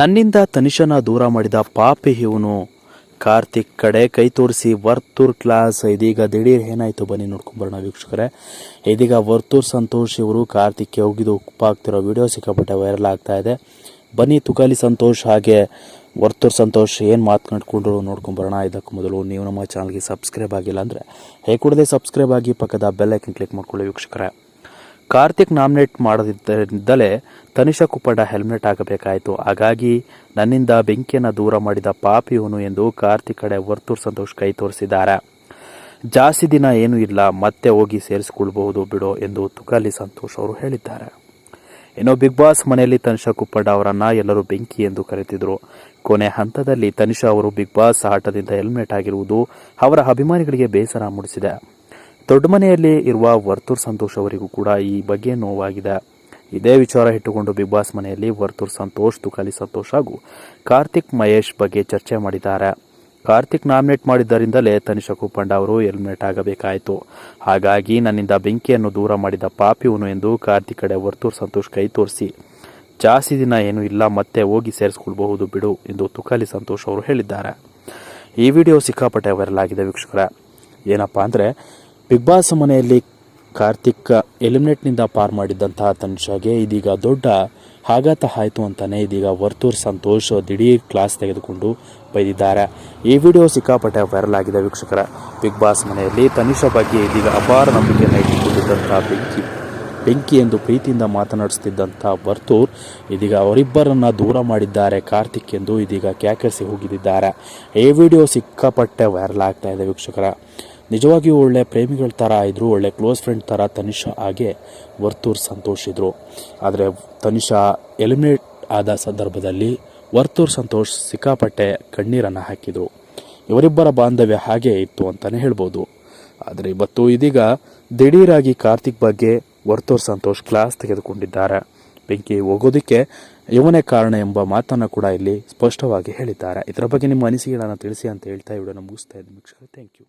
ನನ್ನಿಂದ ತನಿಷನ ದೂರ ಮಾಡಿದ ಪಾಪಿ ಇವನು. ಕಾರ್ತಿಕ್ ಕಡೆ ಕೈ ತೋರಿಸಿ, ವರ್ತೂರ್ ಕ್ಲಾಸ್, ಇದೀಗ ದಿಢೀರ್ ಏನಾಯ್ತು ಬನ್ನಿ ನೋಡ್ಕೊಂಬರೋಣ ವೀಕ್ಷಕರೇ. ಇದೀಗ ವರ್ತೂರ್ ಸಂತೋಷ್ ಇವರು ಕಾರ್ತಿಕ್ಗೆ ಹೋಗಿದ್ದು ಉಪ್ಪಾಗ್ತಿರೋ ವಿಡಿಯೋ ಸಿಕ್ಕಾಪಟ್ಟೆ ವೈರಲ್ ಆಗ್ತಾ ಇದೆ. ಬನ್ನಿ ತುಕಾಲಿ ಸಂತೋಷ್ ಹಾಗೆ ವರ್ತೂರ್ ಸಂತೋಷ್ ಏನು ಮಾತನಾಡ್ಕೊಂಡ್ರು ನೋಡ್ಕೊಂಬರೋಣ. ಇದಕ್ಕೂ ಮೊದಲು ನೀವು ನಮ್ಮ ಚಾನಲ್ಗೆ ಸಬ್ಸ್ಕ್ರೈಬ್ ಆಗಿಲ್ಲ ಅಂದರೆ, ಹೇಗೆ ಸಬ್ಸ್ಕ್ರೈಬ್ ಆಗಿ ಪಕ್ಕದ ಬೆಲ್ ಐಕನ್ ಕ್ಲಿಕ್ ಮಾಡ್ಕೊಳ್ಳಿ ವೀಕ್ಷಕರೇ. ಕಾರ್ತಿಕ್ ನಾಮಿನೇಟ್ ಮಾಡದಿದ್ದರಿಂದಲೇ ತನಿಷಾ ಕುಪ್ಪಡ ಹೆಲ್ಮೆಟ್ ಆಗಬೇಕಾಯಿತು ಹಾಗಾಗಿ ನನ್ನಿಂದ ಬೆಂಕಿಯನ್ನು ದೂರ ಮಾಡಿದ ಪಾಪಿಯವನು ಎಂದು ಕಾರ್ತಿಕ್ ಕಡೆ ವರ್ತೂರ್ ಸಂತೋಷ್ ಕೈ ತೋರಿಸಿದ್ದಾರೆ. ಜಾಸ್ತಿ ದಿನ ಏನೂ ಇಲ್ಲ, ಮತ್ತೆ ಹೋಗಿ ಸೇರಿಸಿಕೊಳ್ಬಹುದು ಬಿಡೋ ಎಂದು ತುಕಾಲಿ ಸಂತೋಷ್ ಅವರು ಹೇಳಿದ್ದಾರೆ. ಇನ್ನು ಬಿಗ್ ಬಾಸ್ ಮನೆಯಲ್ಲಿ ತನಿಷಾ ಕುಪ್ಪಡ ಅವರನ್ನ ಎಲ್ಲರೂ ಬೆಂಕಿ ಎಂದು ಕರೆತಿದ್ರು. ಕೊನೆ ಹಂತದಲ್ಲಿ ತನಿಷಾ ಅವರು ಬಿಗ್ ಬಾಸ್ ಆಟದಿಂದ ಹೆಲ್ಮೆಟ್ ಆಗಿರುವುದು ಅವರ ಅಭಿಮಾನಿಗಳಿಗೆ ಬೇಸರ ಮೂಡಿಸಿದೆ. ದೊಡ್ಡ ಮನೆಯಲ್ಲಿ ಇರುವ ವರ್ತೂರ್ ಸಂತೋಷ್ ಅವರಿಗೂ ಕೂಡ ಈ ಬಗ್ಗೆ ನೋವಾಗಿದೆ. ಇದೇ ವಿಚಾರ ಇಟ್ಟುಕೊಂಡು ಬಿಗ್ ಬಾಸ್ ಮನೆಯಲ್ಲಿ ವರ್ತೂರ್ ಸಂತೋಷ್, ತುಕಾಲಿ ಸಂತೋಷ್ ಹಾಗೂ ಕಾರ್ತಿಕ್ ಮಹೇಶ್ ಬಗ್ಗೆ ಚರ್ಚೆ ಮಾಡಿದ್ದಾರೆ. ಕಾರ್ತಿಕ್ ನಾಮಿನೇಟ್ ಮಾಡಿದ್ದರಿಂದಲೇ ತನಿಷಾ ಕುಪ್ಪಂಡ ಅವರು ಎಲಿಮಿನೇಟ್ ಆಗಬೇಕಾಯಿತು. ಹಾಗಾಗಿ ನನ್ನಿಂದ ಬೆಂಕಿಯನ್ನು ದೂರ ಮಾಡಿದ ಪಾಪಿಯವನು ಎಂದು ಕಾರ್ತಿಕ್ ಕಡೆ ವರ್ತೂರ್ ಸಂತೋಷ್ ಕೈ ತೋರಿಸಿ, ಜಾಸ್ತಿ ದಿನ ಏನೂ ಇಲ್ಲ, ಮತ್ತೆ ಹೋಗಿ ಸೇರಿಸ್ಕೊಳ್ಬಹುದು ಬಿಡು ಎಂದು ತುಕಾಲಿ ಸಂತೋಷ್ ಅವರು ಹೇಳಿದ್ದಾರೆ. ಈ ವಿಡಿಯೋ ಸಿಕ್ಕಾಪಟ್ಟೆ ವೈರಲ್ ಆಗಿದೆ ವೀಕ್ಷಕರ. ಏನಪ್ಪಾ ಅಂದರೆ ಬಿಗ್ ಬಾಸ್ ಮನೆಯಲ್ಲಿ ಕಾರ್ತಿಕ್ ಎಲಿಮಿನೇಟ್ನಿಂದ ಪಾರ್ ಮಾಡಿದ್ದಂತಹ ತನುಷಾಗೆ ಇದೀಗ ದೊಡ್ಡ ಆಘಾತ ಆಯಿತು ಅಂತಲೇ ಇದೀಗ ವರ್ತೂರ್ ಸಂತೋಷ್ ದಿಢೀರ್ ಕ್ಲಾಸ್ ತೆಗೆದುಕೊಂಡು ಬೈದಿದ್ದಾರೆ. ಈ ವಿಡಿಯೋ ಸಿಕ್ಕಾಪಟ್ಟೆ ವೈರಲ್ ಆಗಿದೆ ವೀಕ್ಷಕರ. ಬಿಗ್ ಬಾಸ್ ಮನೆಯಲ್ಲಿ ತನಿಷಾ ಬಗ್ಗೆ ಇದೀಗ ಅಪಾರ ನಂಬಿಕೆಯನ್ನು ಇಟ್ಟುಕೊಂಡಿದ್ದಂತಹ ಬೆಂಕಿ. ಬೆಂಕಿ ಎಂದು ಪ್ರೀತಿಯಿಂದ ಮಾತನಾಡಿಸುತ್ತಿದ್ದಂಥ ವರ್ತೂರ್ ಇದೀಗ ಅವರಿಬ್ಬರನ್ನ ದೂರ ಮಾಡಿದ್ದಾರೆ. ಕಾರ್ತಿಕ್ ಎಂದು ಇದೀಗ ಕ್ಯಾಕರಿಸಿ ಹೋಗಿದ್ದಾರೆ. ಈ ವಿಡಿಯೋ ಸಿಕ್ಕಾಪಟ್ಟೆ ವೈರಲ್ ಆಗ್ತಾ ಇದೆ ವೀಕ್ಷಕರ. ನಿಜವಾಗಿಯೂ ಒಳ್ಳೆ ಪ್ರೇಮಿಗಳ ಥರ ಇದ್ದರು ಒಳ್ಳೆ ಕ್ಲೋಸ್ ಫ್ರೆಂಡ್ ಥರ ತನಿಷಾ ಹಾಗೆ ವರ್ತೂರ್ ಸಂತೋಷ್ ಇದ್ದರು ಆದರೆ ತನಿಷಾ ಎಲಿಮಿನೇಟ್ ಆದ ಸಂದರ್ಭದಲ್ಲಿ ವರ್ತೂರ್ ಸಂತೋಷ್ ಸಿಕ್ಕಾಪಟ್ಟೆ ಕಣ್ಣೀರನ್ನು ಹಾಕಿದರು. ಇವರಿಬ್ಬರ ಬಾಂಧವ್ಯ ಹಾಗೆ ಇತ್ತು ಅಂತಲೇ ಹೇಳ್ಬೋದು. ಆದರೆ ಇವತ್ತು ಇದೀಗ ದಿಢೀರಾಗಿ ಕಾರ್ತಿಕ್ ಬಗ್ಗೆ ವರ್ತೂರ್ ಸಂತೋಷ್ ಕ್ಲಾಸ್ ತೆಗೆದುಕೊಂಡಿದ್ದಾರೆ. ಬೆಂಕಿ ಹೋಗೋದಕ್ಕೆ ಇವನೇ ಕಾರಣ ಎಂಬ ಮಾತನ್ನು ಕೂಡ ಇಲ್ಲಿ ಸ್ಪಷ್ಟವಾಗಿ ಹೇಳಿದ್ದಾರೆ. ಇದರ ಬಗ್ಗೆ ನಿಮ್ಮ ಅನಿಸಿಕೆಗಳನ್ನು ತಿಳಿಸಿ ಅಂತ ಹೇಳ್ತಾ ವಿಡಿಯೋನ ಮುಗಿಸ್ತಾ ಇದ್ದೀನಿ. Thank you